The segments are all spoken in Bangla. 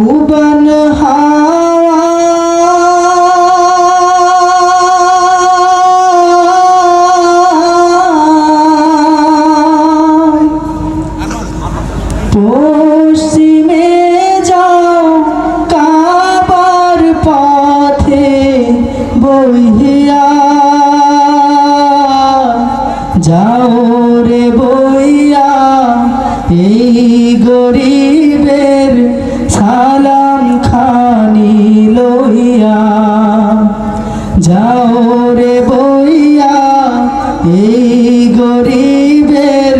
ভুবন হাওয়া পশ্চিমে যাও কাবার পথে বহিয়া। যাও রে বইয়া এই গরিব যাও রে বইয়া এই গরিবের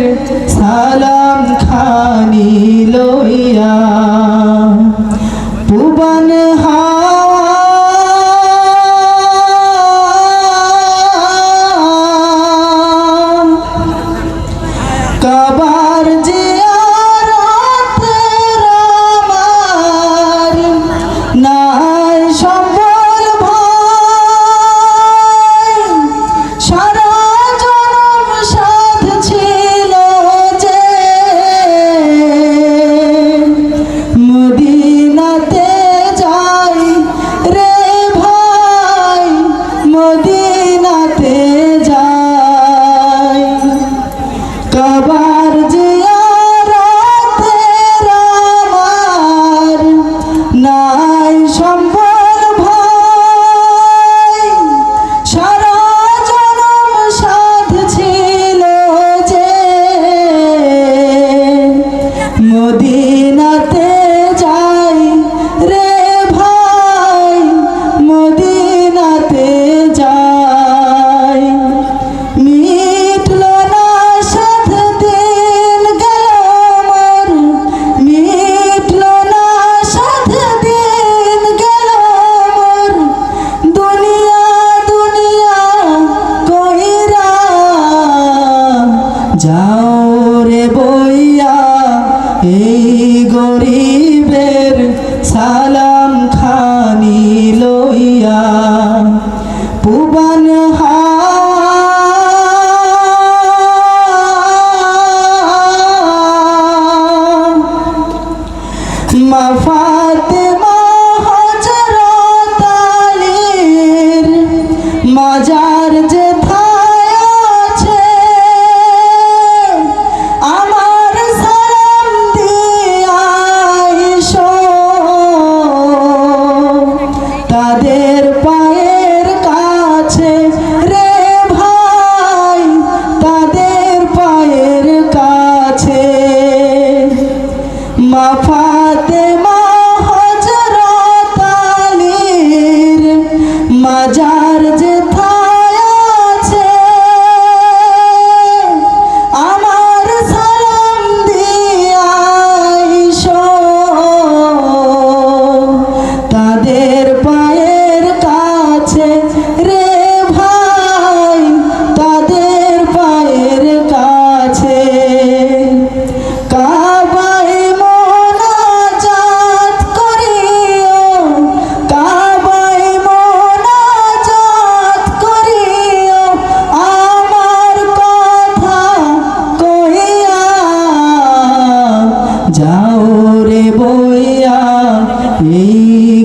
সালাম খানি লই যাও রে বইয়া এই গরিবের সালা papá.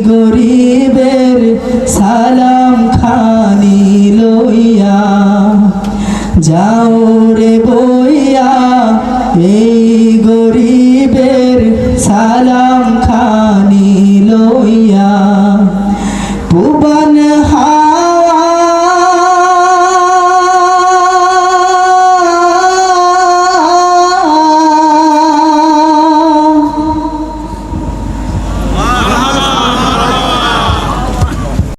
গরিবের সালাম খানি লইয়া যাও রে বইয়া এই গরিবের সালাম খানি লইয়া। পুবান